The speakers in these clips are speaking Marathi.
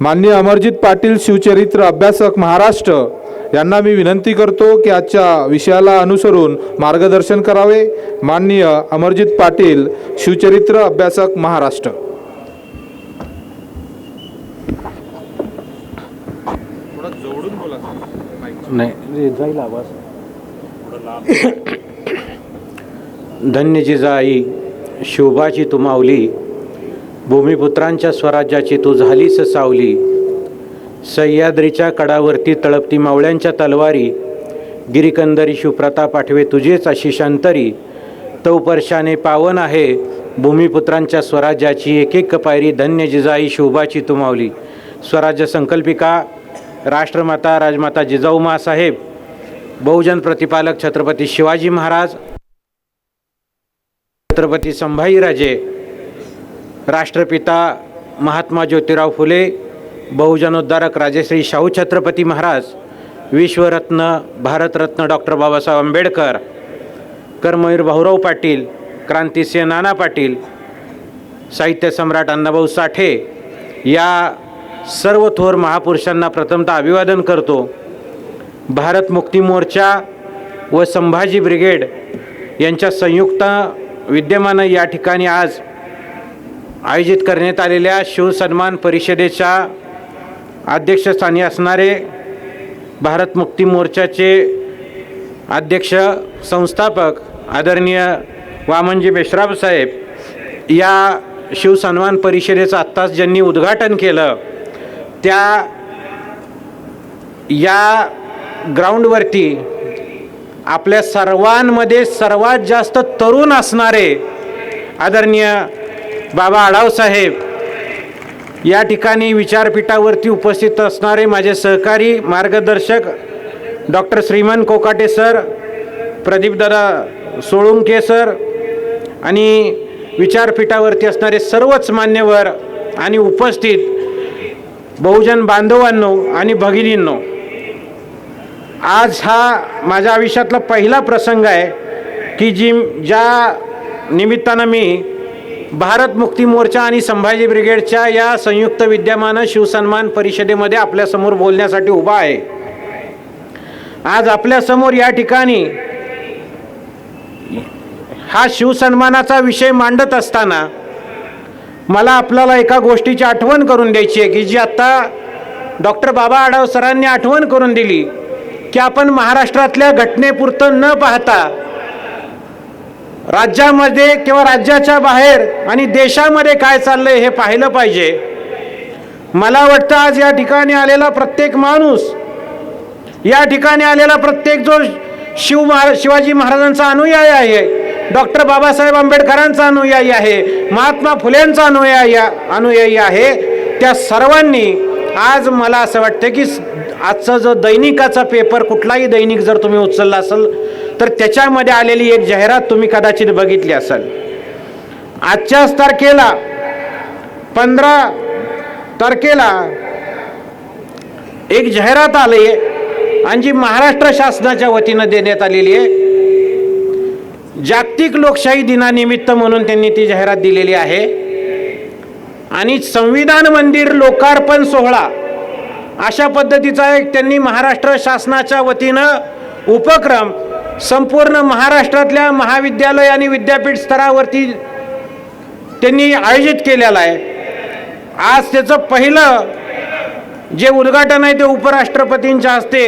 माननीय अमरजित पाटील शिवचरित्र अभ्यासक महाराष्ट्र यांना मी विनंती करतो की आजच्या विषयाला अनुसरून मार्गदर्शन करावे. माननीय अमरजित पाटील शिवचरित्र अभ्यासक महाराष्ट्र. नाही. जाई धन्य जिजाई शोभाची तुमावली. भूमिपुत्रांच्या स्वराज्याची तू झालीस सावली. सह्याद्रीच्या कडावरती तळपती मावळ्यांच्या तलवारी. गिरिकंदरी शिवप्रताप आठवे तुझेच आशिषांतरी तौपर्शाने पावन आहे भूमिपुत्रांच्या स्वराज्याची एक एक पायरी धन्य जिजाई शोभाची तू मावली. स्वराज्य संकल्पिका राष्ट्रमाता राजमाता जिजाऊ मासाहेब बहुजन प्रतिपालक छत्रपती शिवाजी महाराज छत्रपती संभाजीराजे राष्ट्रपिता महात्मा ज्योतिराव फुले बहुजनोद्धारक राजेश्री शाहू छत्रपती महाराज विश्वरत्न भारतरत्न डॉक्टर बाबासाहेब आंबेडकर कर्मवीर भाऊराव पाटील क्रांतिसिंह नाना पाटील साहित्य सम्राट अण्णाभाऊ साठे या सर्व थोर महापुरुषांना प्रथमतः अभिवादन करतो. भारत मुक्ती मोर्चा व संभाजी ब्रिगेड यांच्या संयुक्त विद्यमानं या ठिकाणी आज आयोजित करण्यात आलेल्या शिवसन्मान परिषदेच्या अध्यक्षस्थानी असणारे भारत मुक्ती मोर्चाचे अध्यक्ष संस्थापक आदरणीय वामनजी मेश्राब साहेब या शिवसन्मान परिषदेचं आत्ताच ज्यांनी उद्घाटन केलं त्या या ग्राउंडवरती आपल्या सर्वांमध्ये सर्वात जास्त तरुण असणारे आदरणीय बाबा आढाव साहेब या ठिकाणी विचारपीठावरती उपस्थित असणारे माझे सहकारी मार्गदर्शक doctor Shriman Kokate sir Pradeepdada Solunke sir आणि विचारपीठावरती असणारे सर्वच मान्यवर आणि उपस्थित बहुजन बांधवांनो आणि भगिनींनो आज हा माझ्या आयुष्यातला पहिला प्रसंग आहे की जी ज्या निमित्तानं मी भारत मुक्ती मोर्चा आणि संभाजी ब्रिगेडच्या या संयुक्त विद्यमान शिवसन्मान परिषदेमध्ये आपल्यासमोर बोलण्यासाठी उभा आहे. आज आपल्यासमोर या ठिकाणी हा शिवसन्मानाचा विषय मांडत असताना मला आपल्याला एका गोष्टीची आठवण करून द्यायची आहे की जी आत्ता डॉक्टर बाबा आढाव सरांनी आठवण करून दिली की आपण महाराष्ट्रातल्या घटनेपुरतं न पाहता राज्यामध्ये किंवा राज्याच्या बाहेर आणि देशामध्ये काय चाललंय हे पाहिलं पाहिजे. मला वाटतं आज या ठिकाणी आलेला प्रत्येक माणूस या ठिकाणी आलेला प्रत्येक जो शिव महा शिवाजी महाराजांचा अनुयायी आहे डॉक्टर बाबासाहेब आंबेडकरांचा अनुयायी आहे महात्मा फुलेंचा अनुयायी अनुयायी आहे त्या सर्वांनी आज मला असं वाटतं की आजचा जो दैनिकाचा पेपर कुठलाही दैनिक जर तुम्ही उचलला असेल तर त्याच्यामध्ये आलेली एक जाहिरात तुम्ही कदाचित बघितली असाल. आजच्याच तारखेला पंधरा तारखेला एक जाहिरात आली आहे आणि जी महाराष्ट्र शासनाच्या वतीनं देण्यात आलेली आहे. जागतिक लोकशाही दिनानिमित्त म्हणून त्यांनी ती जाहिरात दिलेली आहे. आणि संविधान मंदिर लोकार्पण सोहळा अशा पद्धतीचा एक त्यांनी महाराष्ट्र शासनाच्या वतीनं उपक्रम संपूर्ण महाराष्ट्रातल्या महाविद्यालय आणि विद्यापीठ स्तरावरती त्यांनी आयोजित केलेला आहे. आज त्याचं पहिलं जे उद्घाटन आहे ते उपराष्ट्रपतींच्या हस्ते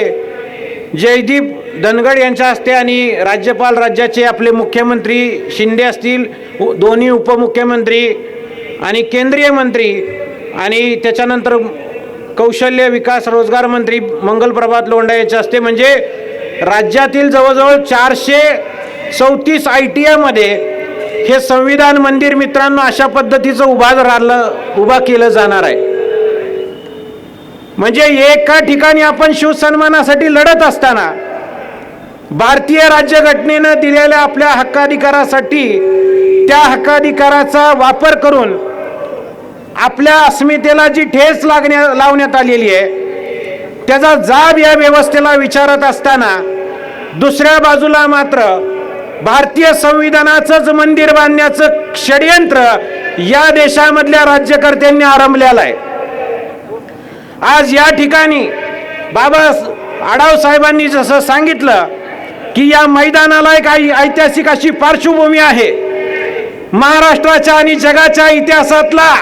जयदीप धनगड यांच्या हस्ते आणि राज्यपाल राज्याचे आपले मुख्यमंत्री शिंदे असतील दोन्ही उपमुख्यमंत्री आणि केंद्रीय मंत्री आणि त्याच्यानंतर कौशल्य विकास रोजगार मंत्री मंगलप्रभात लोंढा यांच्या हस्ते म्हणजे राज्यातील जवळजवळ चारशे चौतीस आय टी आयमध्ये हे संविधान मंदिर मित्रांनो अशा पद्धतीचं उभा राहिलं उभा केलं जाणार आहे. म्हणजे एका ठिकाणी आपण शिवसन्मानासाठी लढत असताना भारतीय राज्यघटनेनं दिलेल्या आपल्या हक्काधिकारासाठी त्या हक्काधिकाराचा वापर करून आपल्या अस्मितेला जी ठेस लागण्या लावण्यात आलेली आहे त्याचा जाब या व्यवस्थेला विचारत असताना दुसऱ्या बाजूला मात्र भारतीय संविधानाचंच मंदिर बांधण्याचं षडयंत्र या देशामधल्या राज्यकर्त्यांनी आरंभलेलं आहे. आज या ठिकाणी बाबा आढाव साहेबांनी जसं सांगितलं की या मैदानाला एक ऐतिहासिक अशी पार्श्वभूमी आहे. महाराष्ट्राच्या आणि जगाच्या इतिहासातला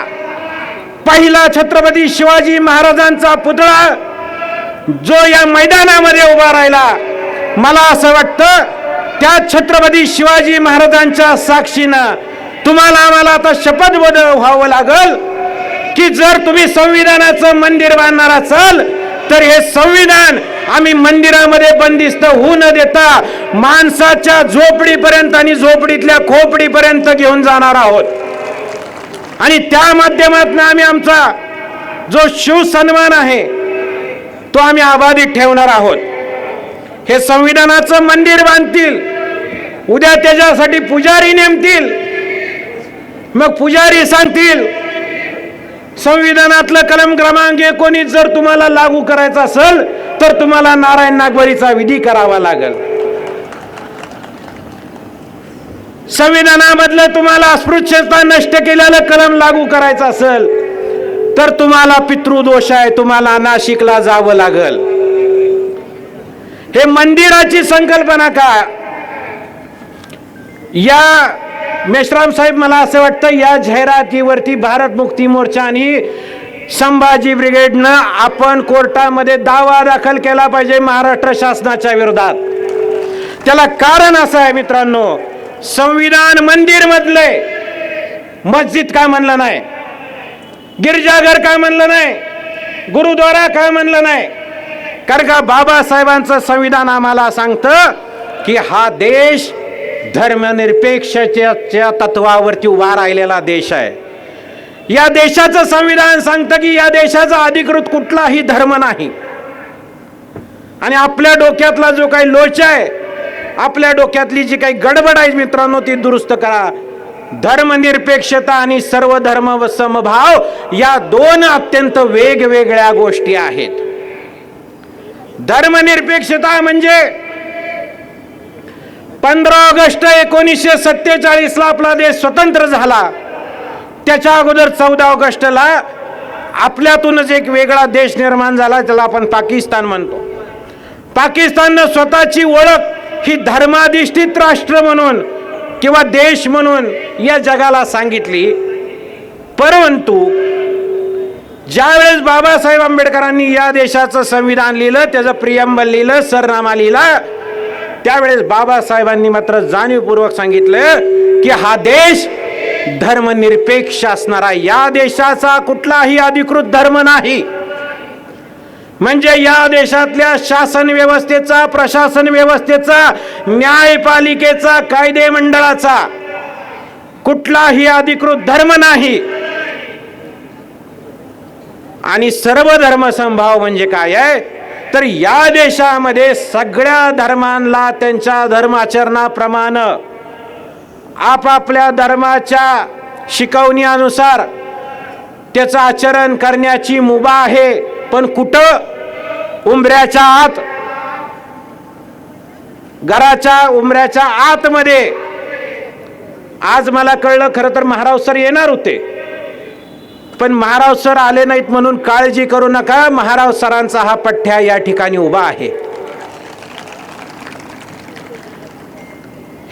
पहिला छत्रपती शिवाजी महाराजांचा पुतळा जो या मैदानामध्ये उभा राहिला मला असं वाटतं त्या छत्रपती शिवाजी महाराजांच्या साक्षीनं तुम्हाला आम्हाला आता शपथबद्ध व्हावं लागल की जर तुम्ही संविधानाचं मंदिर बांधणार असाल तर हे संविधान आम्ही मंदिरामध्ये बंदिस्त होऊ न देता माणसाच्या झोपडीपर्यंत आणि झोपडीतल्या खोपडीपर्यंत घेऊन जाणार आहोत. आणि त्या माध्यमातून आम्ही आमचा जो शिवसन्मान आहे तो आम्ही अबाधित ठेवणार आहोत. हे संविधानाचं मंदिर बांधतील. उद्या त्याच्यासाठी पुजारी नेमतील. मग पुजारी सांगतील संविधानातलं कलम क्रमांक एकोणीस जर तुम्हाला लागू करायचं असेल तर तुम्हाला नारायण नागवरीचा विधी करावा लागेल. संविधानामधलं तुम्हाला अस्पृश्यता नष्ट केलेलं कलम लागू करायचं असेल तर तुम्हाला पितृदोष आहे तुम्हाला नाशिकला जावं लागल. हे मंदिराची संकल्पना का या मेश्राम साहेब मला असं वाटतं या जाहिरातीवरती भारत मुक्ती मोर्चा आणि संभाजी ब्रिगेडनं आपण कोर्टामध्ये दावा दाखल केला पाहिजे महाराष्ट्र शासनाच्या विरोधात. त्याला कारण असं आहे मित्रांनो संविधान मंदिर मधले मस्जिद काय म्हणलं नाही? गिरजाघर काय म्हणलं नाही? गुरुद्वारा काय म्हणलं नाही? कारण का बाबासाहेबांचं संविधान आम्हाला सांगतं की हा देश धर्मनिरपेक्षच्या तत्वावरती उभा राहिलेला देश आहे. या देशाचं संविधान सांगतं की या देशाचा अधिकृत कुठलाही धर्म नाही. आणि आपल्या डोक्यातला जो काही लोच आहे आपल्या डोक्यातली जी काही गडबड आहे मित्रांनो ती दुरुस्त करा. धर्मनिरपेक्षता आणि सर्व धर्म व समभाव या दोन अत्यंत वेगवेगळ्या गोष्टी आहेत. धर्मनिरपेक्षता म्हणजे पंधरा ऑगस्ट एकोणीसशे सत्तेचाळीस ला आपला देश स्वतंत्र झाला. त्याच्या अगोदर चौदा ऑगस्टला आपल्यातूनच एक वेगळा देश निर्माण झाला त्याला आपण पाकिस्तान म्हणतो. पाकिस्ताननं स्वतःची ओळख ही धर्माधिष्ठित राष्ट्र म्हणून किंवा देश म्हणून या जगाला सांगितली. परंतु ज्यावेळेस बाबासाहेब आंबेडकरांनी या देशाचं संविधान लिहिलं त्याचं प्रियंबल लिहिलं सरनामा लिहिला त्यावेळेस बाबासाहेबांनी मात्र जाणीवपूर्वक सांगितलं की हा देश धर्मनिरपेक्ष असणारा या देशाचा कुठलाही अधिकृत धर्म नाही. म्हणजे या देशातल्या शासन व्यवस्थेचा प्रशासन व्यवस्थेचा न्यायपालिकेचा कायदे मंडळाचा कुठलाही अधिकृत धर्म नाही. आणि सर्व धर्म संभाव म्हणजे काय आहे? तर या देशामध्ये सगळ्या धर्मांना त्यांच्या धर्माचरणाप्रमाणे आपापल्या धर्माच्या शिकवणीनुसार त्याचं आचरण करण्याची मुभा आहे. पण कुठं? उंबऱ्याच्या आत. घराच्या उंबऱ्याच्या आतमध्ये. आज मला कळलं खरं तर महाराव सर येणार होते. पण महाराव सर आले नाहीत म्हणून काळजी करू नका. महाराव सरांचा हा पठ्ठ्या या ठिकाणी उभा आहे.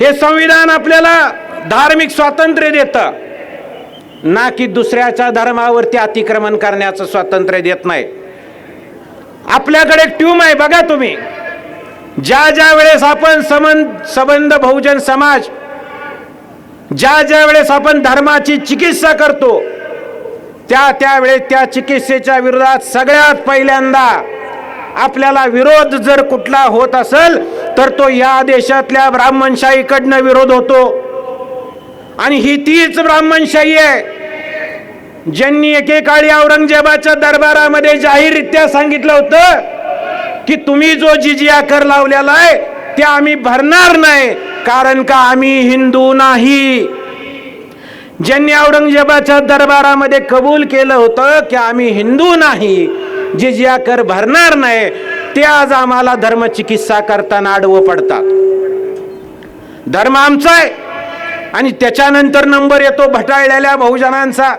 हे संविधान आपल्याला धार्मिक स्वातंत्र्य देतं. ना की दुसऱ्याच्या धर्मावरती अतिक्रमण करण्याचं स्वातंत्र्य देत नाही. आपल्याकडे एक ट्यूम आहे बघा तुम्ही. ज्या ज्या वेळेस आपण समन संबंध बहुजन समाज ज्या ज्या वेळेस आपण धर्माची चिकित्सा करतो त्या त्यावेळेस त्या चिकित्सेच्या विरोधात सगळ्यात पहिल्यांदा आपल्याला विरोध जर कुठला होत असेल तर तो या देशातल्या ब्राह्मणशाहीकडनं विरोध होतो. आणि ही तीच ब्राह्मणशाही आहे. ज्यांनी एकेकाळी औरंगजेबाच्या दरबारामध्ये जाहीररित्या सांगितलं होतं की तुम्ही जो जिजिया कर लावलेला आहे ते आम्ही भरणार नाही कारण का आम्ही हिंदू नाही. ज्यांनी औरंगजेबाच्या दरबारामध्ये कबूल केलं होतं की आम्ही हिंदू नाही जिजिया कर भरणार नाही ते आज आम्हाला धर्मचिकित्सा करताना आडवं पडतात. धर्म आमचा आहे आणि त्याच्यानंतर नंबर येतो भटाळलेल्या बहुजनांचा.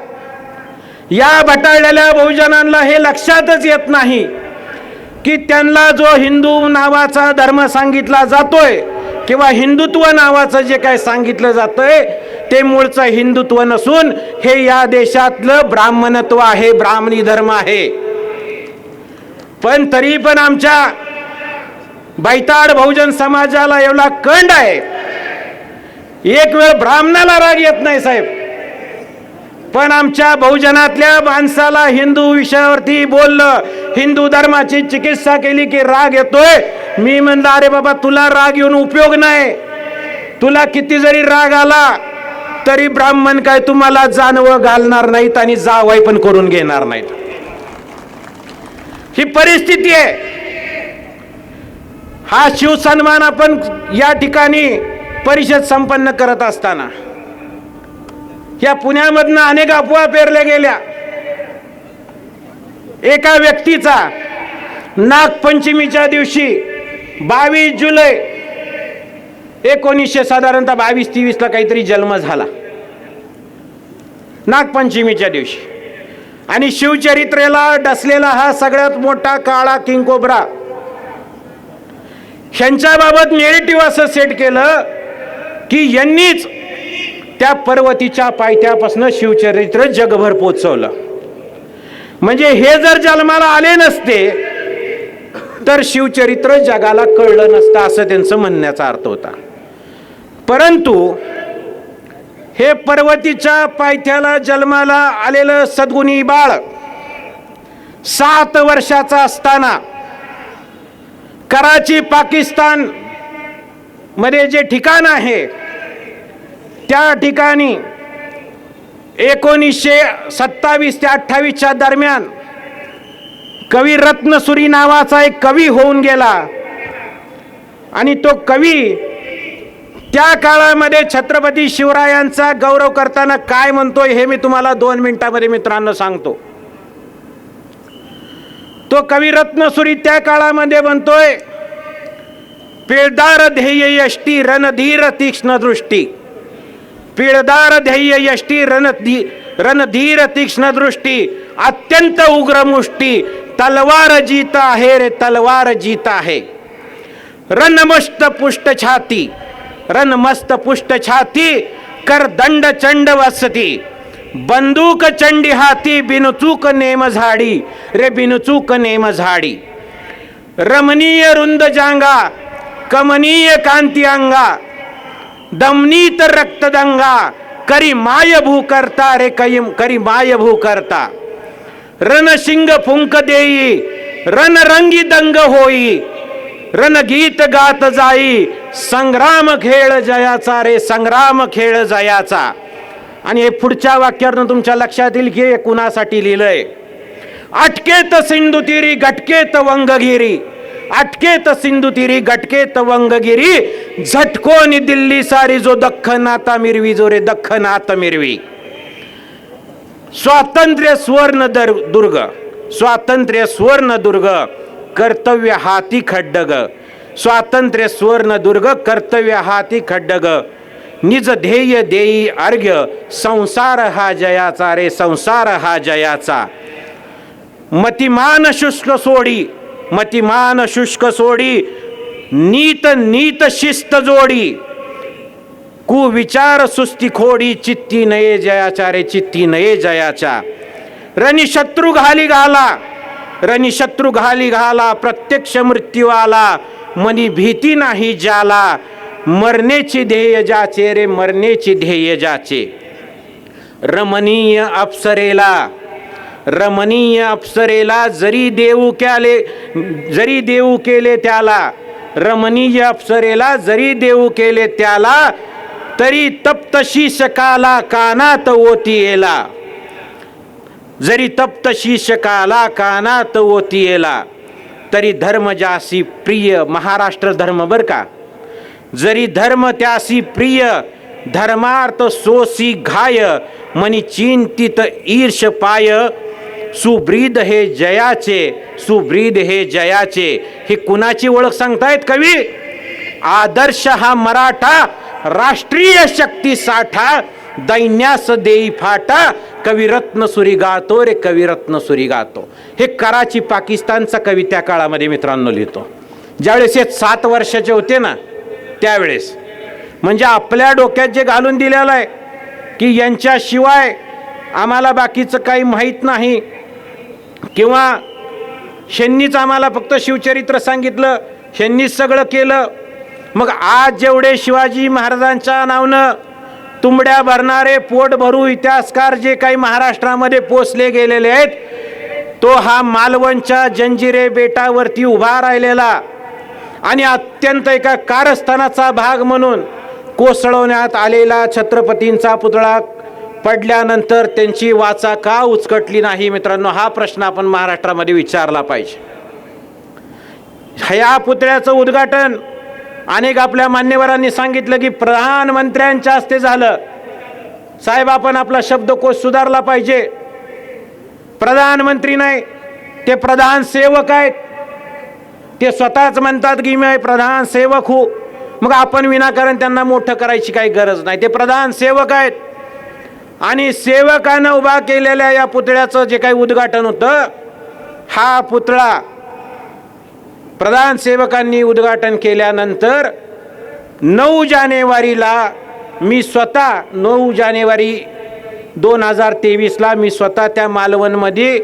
या बटाळलेल्या बहुजनांना हे लक्षातच येत नाही की त्यांना जो हिंदू नावाचा धर्म सांगितला जातोय किंवा हिंदुत्व नावाचं जे काय सांगितलं जातंय ते मूळचं हिंदुत्व नसून हे या देशातलं ब्राह्मणत्व आहे ब्राह्मणी धर्म आहे. पण तरी पण आमच्या बैताड बहुजन समाजाला एवढा कंड आहे. एक वेळ ब्राह्मणाला राग येत नाही साहेब. पण आमच्या बहुजनातल्या माणसाला हिंदू विषयावरती बोललं हिंदू धर्माची चिकित्सा केली की राग येतोय. मी म्हणलं अरे बाबा तुला राग येऊन उपयोग नाही. तुला किती जरी राग आला तरी ब्राह्मण काय तुम्हाला जानवं घालणार नाहीत आणि जावाई पण करून घेणार नाहीत. ही परिस्थिती आहे. हा शिवसन्मान आपण या ठिकाणी परिषद संपन्न करत असताना या पुण्यामधनं अनेक अफवा पेरल्या गेल्या. एका व्यक्तीचा नागपंचमीच्या दिवशी बावीस जुलै एकोणीसशे साधारणतः बावीस तेवीसला काहीतरी जन्म झाला. नागपंचमीच्या दिवशी. आणि शिवचरित्रेला डसलेला हा सगळ्यात मोठा काळा किंगकोबरा. ह्यांच्याबाबत नेरेटिव्ह असं सेट केलं की यांनीच त्या पर्वतीच्या पायथ्यापासून शिवचरित्र जगभर पोचवलं. म्हणजे हे जर जन्माला आले नसते तर शिवचरित्र जगाला कळलं नसतं असं त्यांचं म्हणण्याचा अर्थ होता. परंतु हे पर्वतीच्या पायथ्याला जन्माला आलेलं सद्गुणी बाळ सात वर्षाचा असताना कराची पाकिस्तानमध्ये जे ठिकाण आहे त्या ठिकाणी एकोणीसशे सत्तावीस ते अठ्ठावीसच्या दरम्यान कवी रत्नसुरी नावाचा एक कवी होऊन गेला. आणि तो कवी त्या काळामध्ये छत्रपती शिवरायांचा गौरव करताना काय म्हणतोय हे मी तुम्हाला दोन मिनिटामध्ये मित्रांनो सांगतो. तो कवी रत्नसुरी त्या काळामध्ये म्हणतोय पेदार ध्येय यष्टी रणधीर तीक्ष्ण दृष्टी. पिळदार ध्येय यष्टी रणधी रणधीर तीक्ष्ण दृष्टी अत्यंत उग्र मुष्टी तलवार जीत आहे रे तलवार जीत आहे रणमस्त पुष्ट छाती रणमस्त पुष्ट छाती कर दंड चंड वसती। बंदूक चंडी हाती बिनचूक नेम झाडी रे बिनचूक नेम झाडी। रमणीय रुंद जांगा कमनीय कांती अंगा दमनीत रक्तदंगा करी मायभू करता रे कैम करी मायभू करता। रणशिंग फुंक देई रणरंगी दंग होई रणगीत गात जाई संग्राम खेळ जयाचा रे संग्राम खेळ जयाचा। आणि हे पुढच्या वाक्यावरनं तुमच्या लक्षात येईल की हे कुणासाठी लिहिलंय? अटकेत सिंधुतिरी गटकेत वंगगिरी। अटकेत सिंधुतिरी गटकेत वंगगिरी. झटकोनी दिल्ली सारी जो दख्खन आता मिरवी जो रे दख्खन आता मिरवी. स्वातंत्र्य स्वर्ण दर दुर्ग. स्वातंत्र्य स्वर्ण दुर्ग कर्तव्य हाती खड्डग. स्वातंत्र्य स्वर्ण दुर्ग कर्तव्य हाती खड्डग. निज ध्येय देई अर्घ्य संसार हा जयाचा रे संसार हा जयाचा. मतिमान शुष्क सोडी मतिमान शुष्क सोडी नीत नीत शिस्त जोडी. कुविचार सुस्ती खोडी चित्ती नये जयाचा रे चित्ती नये जयाचा. रणी घाली घाला रणी घाली घाला प्रत्यक्ष मृत्यू आला मनी भीती नाही ज्याला मरण्याची ध्येय जाचे रे मरण्याची ध्येय जाचे रमणीय अप्सरेला रमणीय अप्सरेला जरी देऊ केले जरी देऊ केले त्याला रमणीय अप्सरेला जरी देऊ केले त्याला तरी तप्त शीर्षकाला कानात ओती येला जरी तप्त शीर्षकाला कानात ओती येला तरी धर्म जासी प्रिय महाराष्ट्र धर्म बर का? जरी धर्म त्यासी प्रिय धर्मार्थ सोसी घाय मनी चिंतित ईर्ष पाय सुब्रीद हे जयाचे सुब्रीद हे जयाचे. हे कुणाची ओळख सांगतायत कवी? आदर्श हा मराठा राष्ट्रीय शक्ती साठा दैन्यास देई फाटा. कविरत्न सुरी गातो रे कविरत्न सुरी गातो. हे कराची पाकिस्तानचा कवी त्या काळामध्ये मित्रांनो लिहितो. ज्यावेळेस हे सात वर्षाचे होते ना त्यावेळेस. म्हणजे आपल्या डोक्यात जे घालून दिलेलं आहे की यांच्याशिवाय आम्हाला बाकीचं काही माहीत नाही किंवा शेंनीच आम्हाला फक्त शिवचरित्र सांगितलं शेंनीच सगळं केलं. मग आज जेवढे शिवाजी महाराजांच्या नावनं तुंबड्या भरणारे पोट भरू इतिहासकार जे काही महाराष्ट्रामध्ये पोचले गेलेले आहेत तो हा मालवणच्या जंजिरे बेटावरती उभा राहिलेला आणि अत्यंत एका कारस्थानाचा भाग म्हणून कोसळवण्यात आलेला छत्रपतींचा पुतळा पडल्यानंतर त्यांची वाचा का उचकटली नाही मित्रांनो हा प्रश्न आपण महाराष्ट्रामध्ये विचारला पाहिजे. ह्या पुतळ्याचं उद्घाटन अनेक आपल्या मान्यवरांनी सांगितलं की प्रधानमंत्र्यांच्या हस्ते झालं. साहेब आपण आपला शब्दकोश सुधारला पाहिजे. प्रधानमंत्री नाही ते प्रधान सेवक आहेत. ते स्वतःच म्हणतात की मी प्रधान सेवक हो. मग आपण विनाकारण त्यांना मोठं करायची काही गरज नाही. ते प्रधान सेवक आहेत. आणि सेवकानं उभा केलेल्या या पुतळ्याचं जे काही उद्घाटन होतं हा पुतळा प्रधान सेवकांनी उद्घाटन केल्यानंतर नऊ जानेवारीला मी स्वतः नऊ जानेवारी दोन हजार तेवीसला मी स्वतः त्या मालवणमध्ये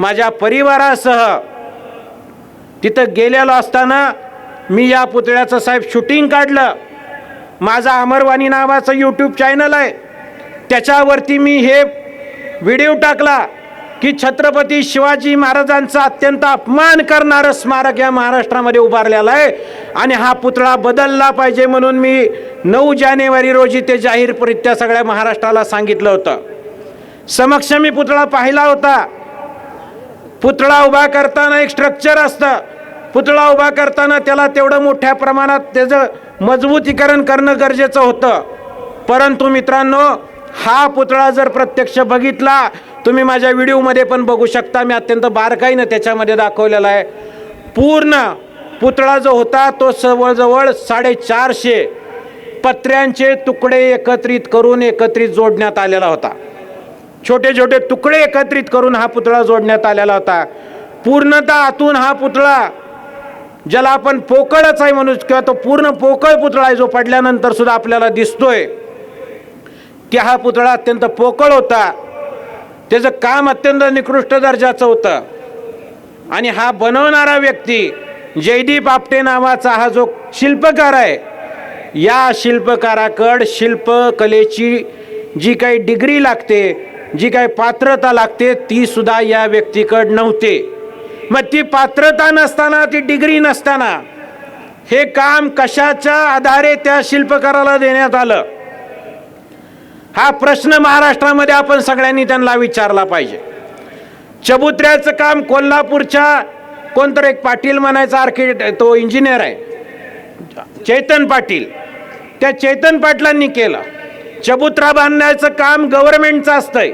माझ्या परिवारासह तिथं गेलेलो असताना मी या पुतळ्याचं साहेब शूटिंग काढलं. माझा अमरवाणी नावाचं यूट्यूब चॅनल आहे. त्याच्यावरती मी हे व्हिडिओ टाकला की छत्रपती शिवाजी महाराजांचा अत्यंत अपमान करणारं स्मारक या महाराष्ट्रामध्ये उभारलेलं आहे. आणि हा पुतळा बदलला पाहिजे म्हणून मी नऊ जानेवारी रोजी ते जाहीररित्या सगळ्या महाराष्ट्राला सांगितलं होतं. समक्ष मी पुतळा पाहिला होता. पुतळा उभा करताना एक स्ट्रक्चर असतं. पुतळा उभा करताना त्याला तेवढं मोठ्या प्रमाणात त्याचं मजबूतीकरण करणं गरजेचं होतं. परंतु मित्रांनो हा पुतळा जर प्रत्यक्ष बघितला तुम्ही माझ्या व्हिडिओमध्ये पण बघू शकता. मी अत्यंत बारकाईनं त्याच्यामध्ये दाखवलेला आहे. पूर्ण पुतळा जो होता तो जवळजवळ साडेचारशे पत्र्यांचे तुकडे एकत्रित करून एकत्रित जोडण्यात आलेला होता. छोटे छोटे तुकडे एकत्रित करून हा पुतळा जोडण्यात आलेला होता. पूर्णतः आतून हा पुतळा ज्याला आपण पोकळच आहे म्हणू किंवा तो पूर्ण पोकळ पुतळा आहे जो पडल्यानंतर सुद्धा आपल्याला दिसतोय. की हा पुतळा अत्यंत पोकळ होता. त्याचं काम अत्यंत निकृष्ट दर्जाचं होतं. आणि हा बनवणारा व्यक्ती जयदीप आपटे नावाचा हा जो शिल्पकार आहे या शिल्पकाराकड शिल्पकलेची जी काही डिग्री लागते जी काही पात्रता लागते ती सुद्धा या व्यक्तीकड नव्हते. मग ती पात्रता नसताना ती डिग्री नसताना हे काम कशाच्या आधारे त्या शिल्पकाराला देण्यात आलं? हा प्रश्न महाराष्ट्रामध्ये आपण सगळ्यांनी त्यांना विचारला पाहिजे. चबुत्र्याचं काम कोल्हापूरच्या कोणतर एक पाटील म्हणायचा आर्किटेक्ट तो इंजिनियर आहे. चेतन पाटील. त्या चेतन पाटलांनी केलं. चबुत्रा बांधण्याचं काम गव्हर्नमेंटचं असतंय.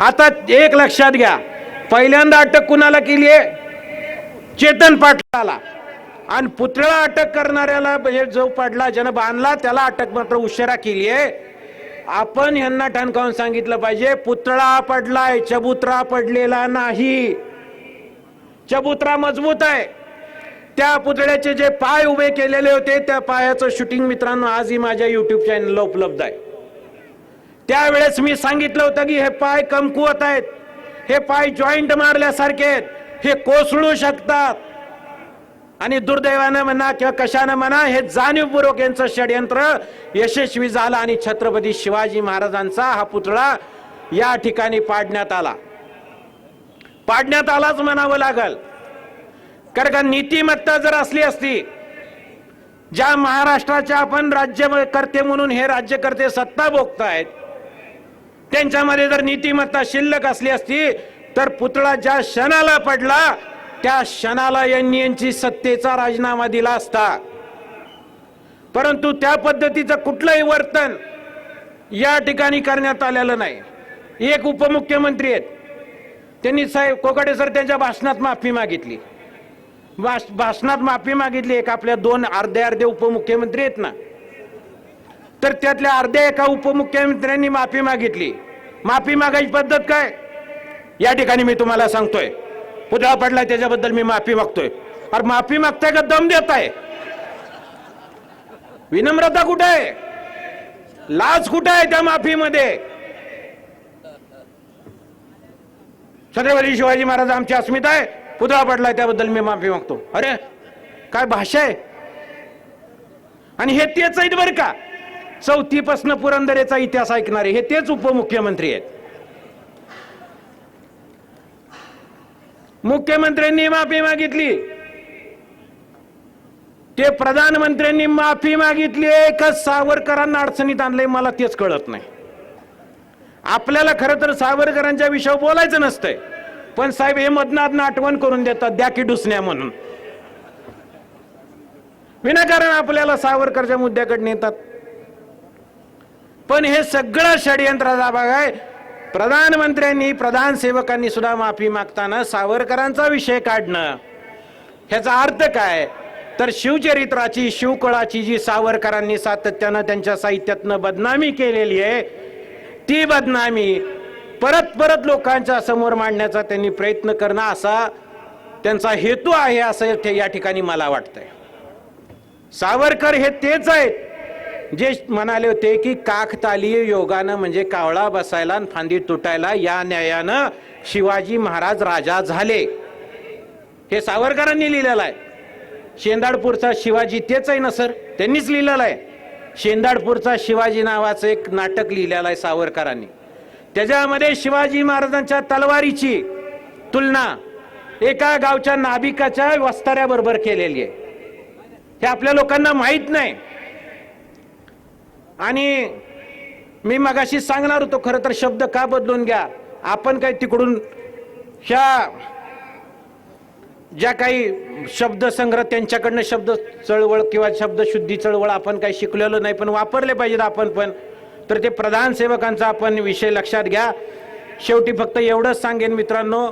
आता एक लक्षात घ्या पहिल्यांदा अटक कुणाला केली आहे? चेतन पाटलाला. आणि पुतळा अटक करणाऱ्याला म्हणजे जो पडला ज्यानं बांधला त्याला अटक मात्र उशिरा केली आहे. आपण यांना ठणकावून सांगितलं पाहिजे पुतळा पडलाय चबुतरा पडलेला नाही. चबुतरा मजबूत आहे. त्या पुतळ्याचे जे पाय उभे केलेले होते त्या पायाचं शूटिंग मित्रांनो आजही माझ्या युट्यूब चॅनलला उपलब्ध आहे. त्यावेळेस मी सांगितलं होतं की हे पाय कमकुवत आहेत हे पाय जॉईंट मारल्यासारखे आहेत हे कोसळू शकतात. आणि दुर्दैवानं म्हणा किंवा कशानं म्हणा हे जाणीवपूर्वक यांचं षडयंत्र यशस्वी झालं आणि छत्रपती शिवाजी महाराजांचा हा पुतळा या ठिकाणी पाडण्यात आला. पाडण्यात आलाच म्हणावं लागल. कारण का नीतिमत्ता जर असली असती ज्या महाराष्ट्राच्या आपण राज्यकर्ते म्हणून हे राज्यकर्ते सत्ता भोगतायत त्यांच्यामध्ये जर नीतिमत्ता शिल्लक असली असती तर पुतळा ज्या क्षणाला पडला त्या क्षणाला यांनी यांची सत्तेचा राजीनामा दिला असता. परंतु त्या पद्धतीचं कुठलंही वर्तन या ठिकाणी करण्यात आलेलं नाही. एक उपमुख्यमंत्री आहेत. त्यांनी साहेब कोकाटे सर त्यांच्या भाषणात माफी मागितली. भाष- भाषणात माफी मागितली. एक आपल्या दोन अर्धे अर्धे उपमुख्यमंत्री आहेत ना. तर त्यातल्या अर्ध्या एका उपमुख्यमंत्र्यांनी माफी मागितली. माफी मागायची पद्धत काय? या ठिकाणी मी तुम्हाला सांगतोय. पुतळा पडलाय त्याच्याबद्दल मी माफी मागतोय. अरे माफी मागताय का दम देताय? विनम्रता कुठे आहे? लाज कुठे आहे त्या माफीमध्ये? छत्रपती शिवाजी महाराज आमची अस्मिता आहे. पुतळा पडलाय त्याबद्दल मी माफी मागतो. अरे काय भाषा आहे? आणि हे तेच आहेत बरं का. चौथीपासनं पुरंदरेचा इतिहास ऐकणारे हे तेच उपमुख्यमंत्री आहेत. मुख्यमंत्र्यांनी माफी मागितली. ते प्रधानमंत्र्यांनी माफी मागितली. का सावरकरांना अडचणीत आणलंय मला तेच कळत नाही. आपल्याला खरं तर सावरकरांच्या विषयावर बोलायचं नसतंय. पण साहेब हे मधनात आठवण करून देतात द्या की डुसण्या म्हणून. विनाकारण आपल्याला सावरकरच्या मुद्द्याकडे नेतात. पण हे सगळं षडयंत्राचा भाग आहे प्रधानमंत्र्यांनी प्रधान सेवकांनी सुद्धा माफी मागताना सावरकरांचा विषय काढणं. ह्याचा अर्थ काय? तर शिवचरित्राची शिवकळाची जी सावरकरांनी सातत्यानं त्यांच्या साहित्यातनं बदनामी केलेली आहे ती बदनामी परत परत लोकांच्या समोर मांडण्याचा त्यांनी प्रयत्न करणं असा त्यांचा हेतू आहे असं या ठिकाणी मला वाटतंय. सावरकर हे तेच आहेत. जे म्हणाले होते की काकतालीय योगानं म्हणजे कावळा बसायला आणि फांदी तुटायला या न्यायानं शिवाजी महाराज राजा झाले. हे सावरकरांनी लिहिलेलं आहे. शेंदाडपूरचा शिवाजी तेच आहे ना सर? त्यांनीच लिहिलेलं आहे. शेंदाडपूरचा शिवाजी नावाचं एक नाटक लिहिलेलं आहे सावरकरांनी. त्याच्यामध्ये शिवाजी महाराजांच्या तलवारीची तुलना एका गावच्या नाभिकाच्या वस्ताऱ्याबरोबर केलेली आहे. हे आपल्या लोकांना माहीत नाही. आणि मी मगाशी सांगणार होतो खरं तर शब्द का बदलून घ्या? आपण काही तिकडून ह्या ज्या काही शब्दसंग्रह त्यांच्याकडनं शब्द चळवळ किंवा शब्दशुद्धी चळवळ आपण काही शिकलेलो नाही पण वापरले पाहिजेत आपण पण. तर ते प्रधान सेवकांचा आपण विषय लक्षात घ्या. शेवटी फक्त एवढंच सांगेन मित्रांनो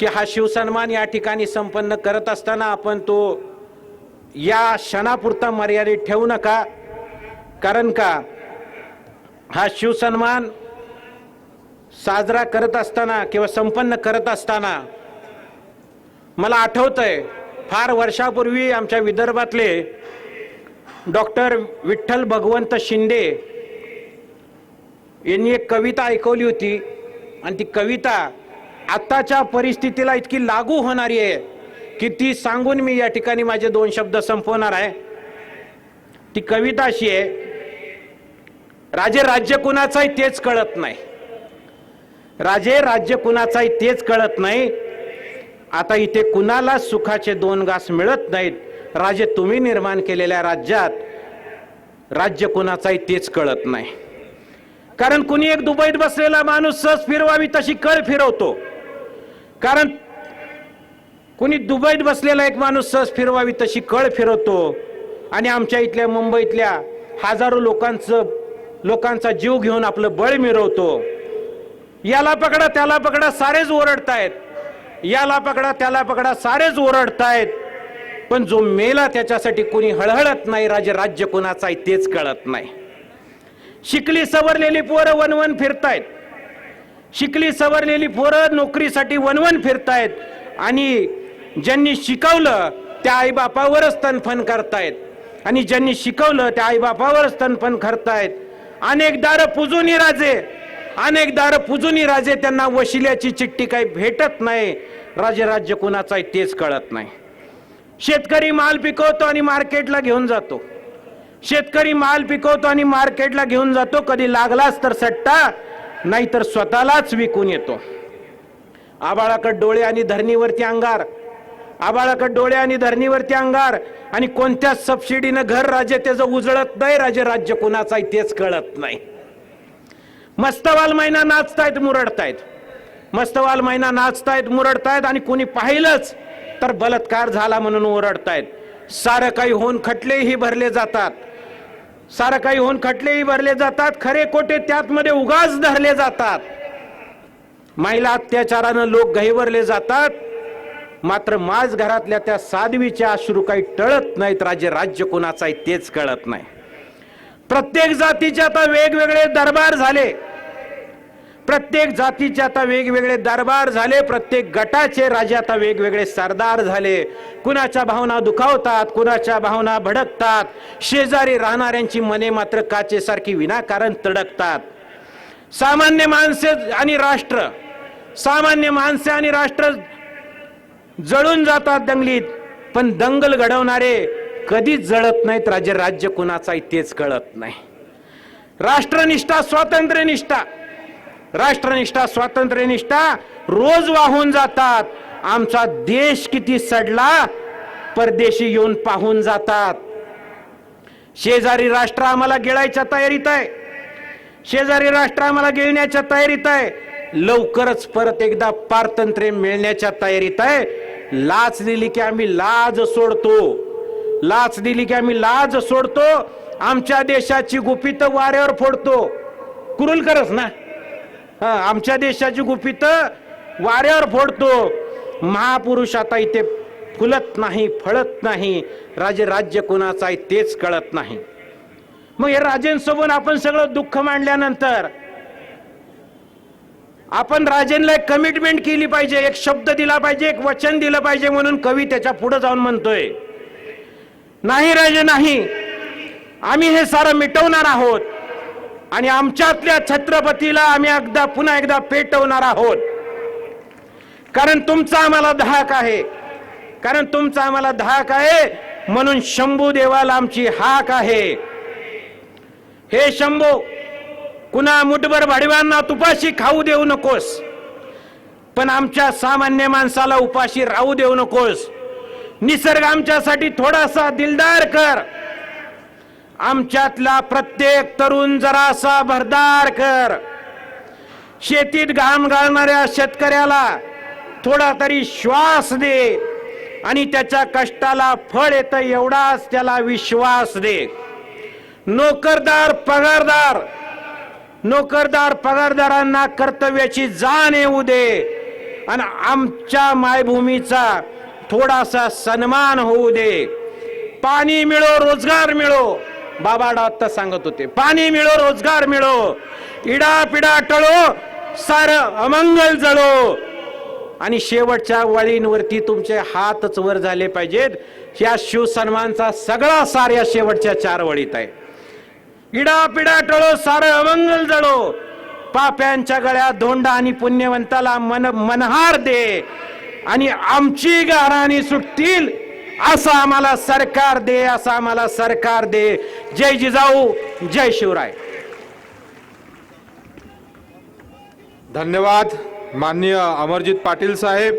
की हा शिवसन्मान या ठिकाणी संपन्न करत असताना आपण तो या क्षणापुरता मर्यादित ठेवू नका. कारण का? हा शिवसन्मान साजरा करत असताना किंवा संपन्न करत असताना मला आठवतंय फार वर्षापूर्वी आमच्या विदर्भातले डॉक्टर विठ्ठल भगवंत शिंदे यांनी एक कविता ऐकवली होती आणि ती कविता आत्ताच्या परिस्थितीला इतकी लागू होणारी आहे की ती सांगून मी या ठिकाणी माझे दोन शब्द संपवणार आहे. ती कविता अशी आहे राजे राज्य कुणाचं आहे तेच कळत नाही. राजे राज्य कुणाचं आहे तेच कळत नाही. आता इथे कुणाला सुखाचे दोन घास मिळत नाहीत? राजे तुम्ही निर्माण केलेल्या राज्यात राज्य कुणाचं आहे तेच कळत नाही. कारण कुणी एक दुबईत बसलेला माणूस सहज फिरवावी तशी कळ फिरवतो. कारण कुणी दुबईत बसलेला एक माणूस सहज फिरवावी तशी कळ फिरवतो. आणि आमच्या इथल्या मुंबईतल्या हजारो लोकांचं लोकांचा जीव घेऊन आपलं बळ मिरवतो. याला पकडा त्याला पकडा सारेच ओरडतायत. याला पकडा त्याला पकडा सारेच ओरडतायत. पण जो मेला त्याच्यासाठी कोणी हळहळत नाही राजे राज्य कुणाचा आहे तेच कळत नाही. शिकली सवरलेली पोरं वनवन फिरतायत. शिकली सवरलेली पोरं नोकरीसाठी वनवन फिरतायत. आणि ज्यांनी शिकवलं त्या आईबापावरच तनफन करतायत. आणि ज्यांनी शिकवलं त्या आईबापावरच तनफन करतायत. अनेक दार पुजूनी राजे. अनेक दार पुजूनी राजे. त्यांना वशिल्याची चिठ्ठी काही भेटत नाही. राजे राज्य कुणाचं आहे तेच कळत नाही. शेतकरी माल पिकवतो आणि मार्केटला घेऊन जातो. शेतकरी माल पिकवतो आणि मार्केटला घेऊन जातो. कधी लागलाच तर सट्टा नाहीतर स्वतःलाच विकून येतो. आबाळाकड डोळे आणि धरणीवरती अंगार. आबाळाकड डोळे आणि धरणीवरती अंगार. आणि कोणत्याच सबसिडीनं घर राज्य त्याचं उजळत नाही राजे राज्य कुणाचं आहे तेच कळत नाही. मस्तवाल महिना नाचतायत मुरडतायत. मस्तवाल महिना नाचतायत मुरडतायत आणि कोणी पाहिलंच तर बलात्कार झाला म्हणून ओरडतायत. सारं काही होऊन खटलेही भरले जातात. सारं काही होऊन खटलेही भरले जातात. खरे कोटे त्यातमध्ये उगाच धरले जातात. महिला अत्याचारानं लोक गहिवरले जातात. मात्र माझ घरातल्या त्या साध्वीच्या अश्रू काही टळत नाहीत राज्य राज्य कोणाचं आहे तेच कळत नाही. प्रत्येक जातीचे आता वेगवेगळे दरबार झाले. प्रत्येक जातीचे आता वेगवेगळे दरबार झाले. प्रत्येक गटाचे राजे आता वेगवेगळे सरदार झाले. कुणाच्या भावना दुखावतात कुणाच्या भावना भडकतात. शेजारी राहणाऱ्यांची मने मात्र काचेसारखी विनाकारण तडकतात. सामान्य माणसे आणि राष्ट्र सामान्य माणसे आणि राष्ट्र जळून जातात दंगलीत. पण दंगल घडवणारे कधीच जळत नाहीत. राज्य राज्य कुणाचा आहे तेच कळत नाही. राष्ट्रनिष्ठा स्वातंत्र्यनिष्ठा. राष्ट्रनिष्ठा स्वातंत्र्यनिष्ठा रोज वाहून जातात. आमचा देश किती सडला परदेशी येऊन पाहून जातात. शेजारी राष्ट्र आम्हाला गिळायच्या तयारीत आहे. शेजारी राष्ट्र आम्हाला गिळण्याच्या तयारीत आहे. लवकरच परत एकदा पारतंत्र्य मिळण्याच्या तयारीत आहे. लाच दिली की आम्ही लाज सोडतो. लाच दिली की आम्ही लाज सोडतो. आमच्या देशाची गुपित वाऱ्यावर फोडतो. कुरुलकरच ना? हा आमच्या देशाची गुपित वाऱ्यावर फोडतो. महापुरुष आता इथे फुलत नाही फळत नाही. राजे राज्य कोणाचं आहे तेच कळत नाही. मग हे राजेंसोबत आपण सगळं दुःख मांडल्यानंतर आपण राजेंना एक कमिटमेंट केली पाहिजे एक शब्द दिला पाहिजे एक वचन दिलं पाहिजे म्हणून कवी त्याच्या पुढे जाऊन म्हणतोय. नाही राजे नाही. आम्ही हे सारं मिटवणार आहोत आणि आमच्यातल्या छत्रपतीला आम्ही एकदा पुन्हा एकदा पेटवणार आहोत. कारण तुमचा आम्हाला धाक आहे. कारण तुमचा आम्हाला धाक आहे म्हणून शंभू देवाला आमची हाक आहे. हे शंभू कुणा मुठभर भाडीवांना तुपाशी खाऊ देऊ नकोस. पण आमच्या सामान्य माणसाला उपाशी राहू देऊ नकोस. निसर्ग आमच्यासाठी थोडासा दिलदार कर. आमच्यातला प्रत्येक तरुण जरासा भरदार कर. शेतीत घाम घालणाऱ्या शेतकऱ्याला थोडा तरी श्वास दे आणि त्याच्या कष्टाला फळ येतं एवढाच त्याला विश्वास दे. नोकरदार पगारदार नोकरदार पगारदारांना कर्तव्याची जाण येऊ दे. आणि आमच्या मायभूमीचा थोडासा सन्मान होऊ दे. पाणी मिळो रोजगार मिळो. बाबा आता सांगत होते पाणी मिळो रोजगार मिळो. इडा पिडा टळो सार अमंगल जळो. आणि शेवटच्या वळींवरती तुमचे हातच वर झाले पाहिजेत. या शिवसन्मानचा सगळा सार या शेवटच्या चार वळीत आहे. इडापिडा टळो सारं अमंगल जळो. पाप्यांच्या गळ्यात धोंडा आणि पुण्यवंताला मन मनहार दे. आणि आमची गाराणी सुटतील असं आम्हाला सरकार दे असं आम्हाला सरकार दे. जय जिजाऊ जय शिवराय. धन्यवाद माननीय अमरजित पाटील साहेब.